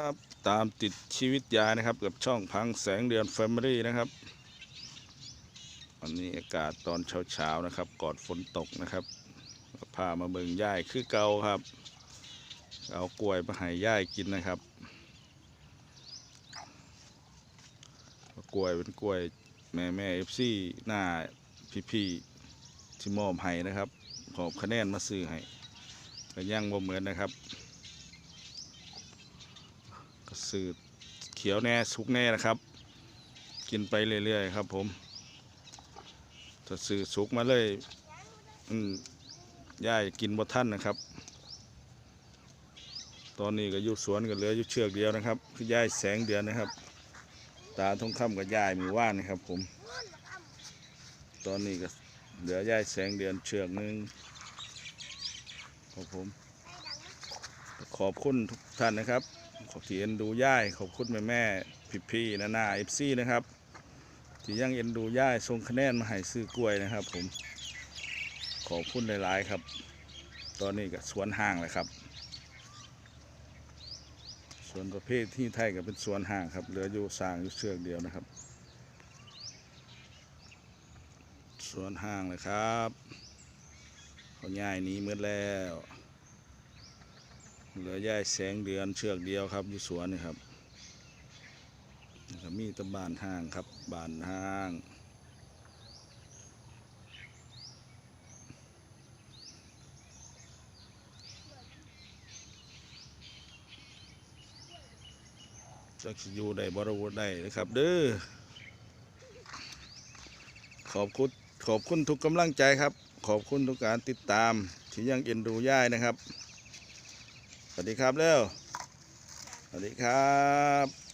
ครับตามติดชีวิตยายนะครับกับช่องพังแสงเดือนแฟมิลี่นะครับ วันนี้อากาศตอนเช้าๆนะครับก่อนฝนตกนะครับพามาเบิ่งย่ายคือเกาครับ เอากล้วยมาให้ย่ายกินนะครับ กล้วยเป็นกล้วยแม่แม่เอฟซีหน้าพี่ๆที่มอบให้นะครับ ขอบคะแนนมาซื้อให้ก็ยังบ่เหมือนนะครับ สืดเขียวแน่สุกแน่นะครับ กินไปเรื่อยๆครับ ผมถ้าสืดสุกมาเลยอืมย่ายกินบ่ท่านนะครับ ตอนนี้ก็อยู่สวนก็เหลืออยู่เชือกเดียวนะครับ คือย่ายแสงเดือนนะครับ ตาทองคำกับย่ายมีว่านนะครับ ผม ตอนนี้ก็เหลือย่ายแสงเดือนเชือกหนึ่งครับผมขอบคุณทุกท่านนะครับ ขอบที่เอ็นดูย่ายขอบคุณแม่แม่พี่พี่นานาเอฟซีนะครับที่ยังเอ็นดูย่ายส่งคะแนนมาให้ซื้อกล้วยนะครับ ผมขอบคุณหลาย ๆ ครับ ตอนนี้ก็สวนห้างเลยครับสวนประเภทที่ไทยก็เป็นสวนห้างครับเหลืออยู่สางอยู่เชือกเดียวนะครับสวนห้างเลยครับเขาย่ายนี้มืดแล้ว เหลือย่ายแสงเดือนเชือกเดียวครับอยู่สวนนี่ครับมีตะบานห้างครับบานห้าง จักอยู่ได้บริวได้นะครับ เด้อขอบคุณขอบคุณทุกกำลังใจครับ ขอบคุณทุกการติดตามที่ยังเอ็นดูย่ายนะครับ สวัสดีครับเร็วสวัสดีครับ